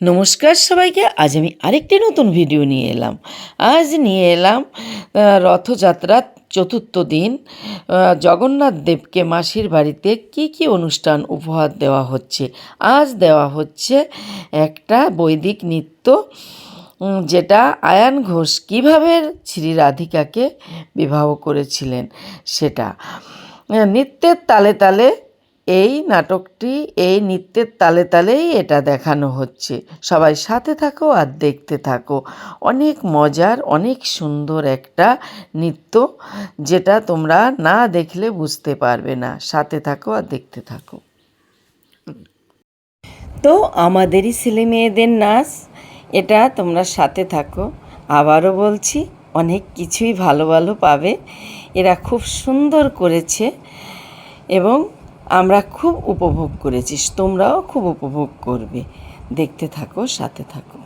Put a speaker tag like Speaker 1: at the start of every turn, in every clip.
Speaker 1: নমস্কার সবাইকে, আজ আমি আরেকটি নতুন ভিডিও নিয়ে এলাম। আজ নিয়ে এলাম রথযাত্রার চতুর্থ দিন জগন্নাথ দেবকে মাসির বাড়িতে কি কি অনুষ্ঠান উপহার দেওয়া হচ্ছে? আজ দেওয়া হচ্ছে একটা বৈদিক নৃত্য যেটা আয়ান ঘোষ কীভাবে শ্রী রাধিকাকে বিবাহ করেছিলেন সেটা। নৃত্যের তালে তালে এই নাটকটি, এই নৃত্যের তালে তালেই এটা দেখানো হচ্ছে। সবাই সাথে থাকো আর দেখতে থাকো। অনেক মজার, অনেক সুন্দর একটা নৃত্য, যেটা তোমরা না দেখলে বুঝতে পারবে না। সাথে থাকো আর দেখতে থাকো। তো আমাদেরই ছেলে মেয়েদের নাচ, এটা তোমরা সাথে থাকো। আবারও বলছি, অনেক কিছুই ভালো ভালো পাবে। এরা খুব সুন্দর করেছে এবং আমরা খুব উপভোগ করেছিস তোমরাও খুব উপভোগ করবে। দেখতে থাকো সাথে থাকো।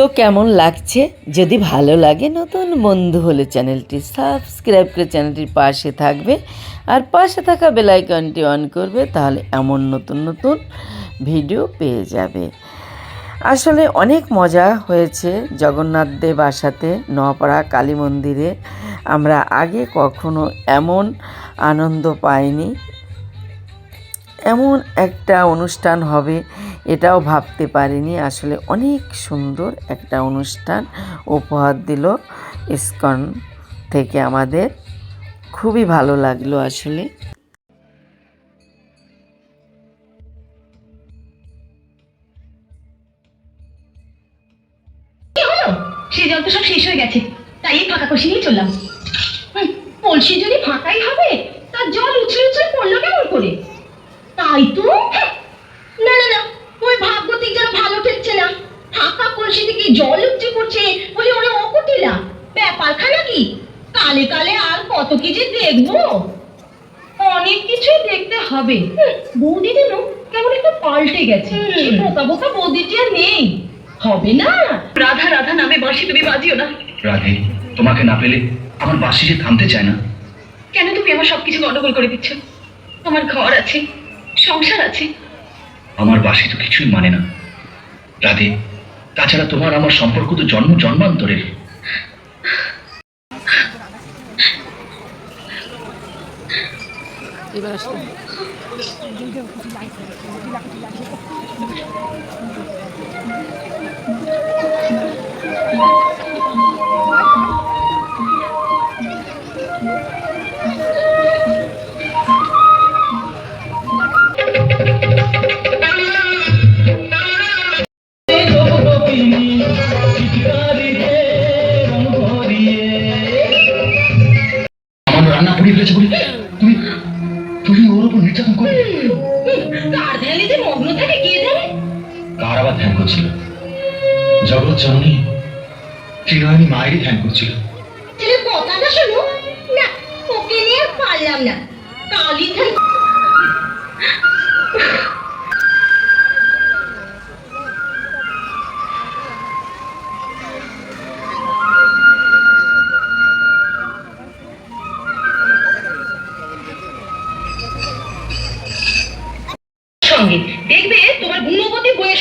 Speaker 1: তো কেমন লাগছে? যদি ভালো লাগে, নতুন বন্ধু হলে চ্যানেলটি সাবস্ক্রাইব করে চ্যানেলটির পাশে থাকবে। আর পাশে থাকা বেলাইকনটি অন করবে, তাহলে এমন নতুন নতুন ভিডিও পেয়ে যাবে। আসলে অনেক মজা হয়েছে জগন্নাথ দেব আসাতে নোয়াপাড়া কালী মন্দিরে। আমরা আগে কখনো এমন আনন্দ পাইনি। এমন একটা অনুষ্ঠান হবে এটাও ভাবতে পারিনি। আসলে অনেক সুন্দর একটা অনুষ্ঠান উপহার দিল ইস্কন থেকে আমাদের। খুবই ভালো লাগল আসলে।
Speaker 2: সে জল তো সব শেষ হয়ে গেছে। তাই এই ফাঁকা কষি নিয়ে চললাম। কলসি যদি ফাঁকাই হবে, তার জল উছলে উছলে পড়ল কেমন করে? তাই তো হ্যাঁ। না না না ওই ভাগ্যতিক যেন ভালো ঠেকছে না ফাঁকা কলসি থেকে জল উপচে পড়ছে বলে ওরা অকুটিলা ব্যাপারখানা কি কালে কালে আর কত কি যে দেখব? অনেক কিছুই দেখতে হবে। বৌদি যেন কেমন একটু পাল্টে গেছে। বোকা বোকা বৌদিটি আর নেই। হবে না? রাধা রাধা নামে বাঁশি তুমি বাজিও না।
Speaker 3: রাধে তোমাকে না পেলে আমার বাসি যে থামতে চায় না।
Speaker 2: কেন তুমি আমার সবকিছু গন্ডগোল করে দিচ্ছ? আমার ঘর আছে সংসার আছে।
Speaker 3: আমার বাসি তো কিছুই মানে না। রাধে তাছাড়া তোমার আমার সম্পর্ক তো জন্ম জন্মান্তরের। আমার রান্না পুড়িয়ে ফেলেছে আবার ধ্যান করছিল। জগৎ জননী ত্রিনয়নী মায়েরই ধ্যান করছিল।
Speaker 2: ছেলে শোনো। না, ওকে নিয়ে পারলাম না। কালি ধ্যান সঙ্গে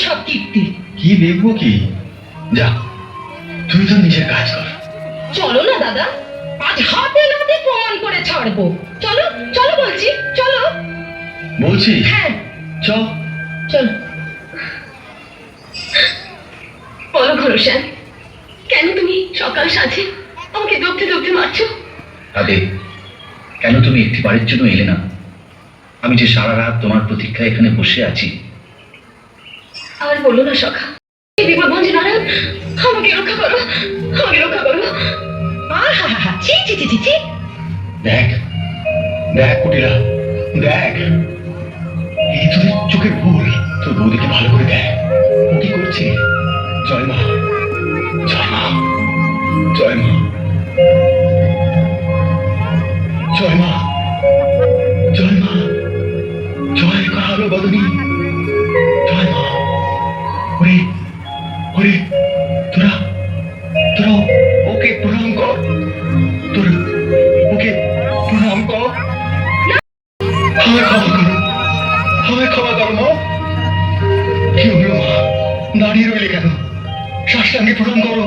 Speaker 2: সব কীর্তি।
Speaker 3: কি দেখব কি? যা তুই তো নিজের কাজ কর।
Speaker 2: চলো না দাদা। আজ হাতে নাতে প্রমাণ করে ছাড়বো। চলো চলো বলছি চলো।
Speaker 3: বলছি?
Speaker 2: হ্যাঁ।
Speaker 3: চ
Speaker 2: চলো। বলো ঘরসান কেন তুমি সকাল সাজে আমাকে দগ্ধে দগ্ধে মারছো?
Speaker 3: রাধে কেন তুমি একটি বাড়ির জন্য এলে না? আমি যে সারা রাত তোমার প্রতীক্ষায় এখানে বসে আছি
Speaker 2: আর বলল না, সখা। দেবী নারায়ণ, আমাকে রক্ষা করো, আমাকে রক্ষা করো।
Speaker 3: দেখ দেখ দেখ। চোখের তোর ভালো করে দেখ। ও কি করছে? জয় মা জয় মা জয় মা মা। ওরে তোরা তোরা ওকে প্রণাম কর। তোরা ওকে প্রণাম কর। আমায় ক্ষমা করো। আমায় ক্ষমা করো, মা। কি হলো, মা? দাঁড়িয়ে রইলে কেন? সাষ্টাঙ্গে প্রণাম করো।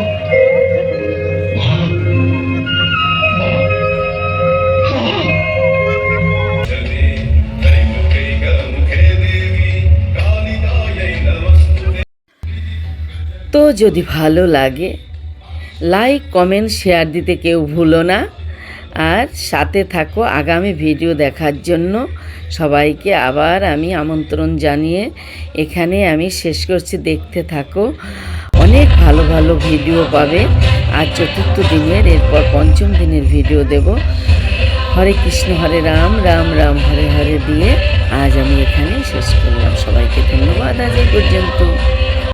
Speaker 1: তো যদি ভালো লাগে লাইক কমেন্ট শেয়ার দিতে কেউ ভুলো না। আর সাথে থাকো আগামী ভিডিও দেখার জন্য। সবাইকে আবার আমি আমন্ত্রণ জানিয়ে এখানে আমি শেষ করছি। দেখতে থাকো। অনেক ভালো ভালো ভিডিও পাবে। আর চতুর্থ দিনের, এরপর পঞ্চম দিনের ভিডিও দেব। হরে কৃষ্ণ, হরে রাম রাম রাম, হরে হরে দিয়ে আজ আমি এখানে শেষ করলাম। সবাইকে ধন্যবাদ আজ এই পর্যন্ত।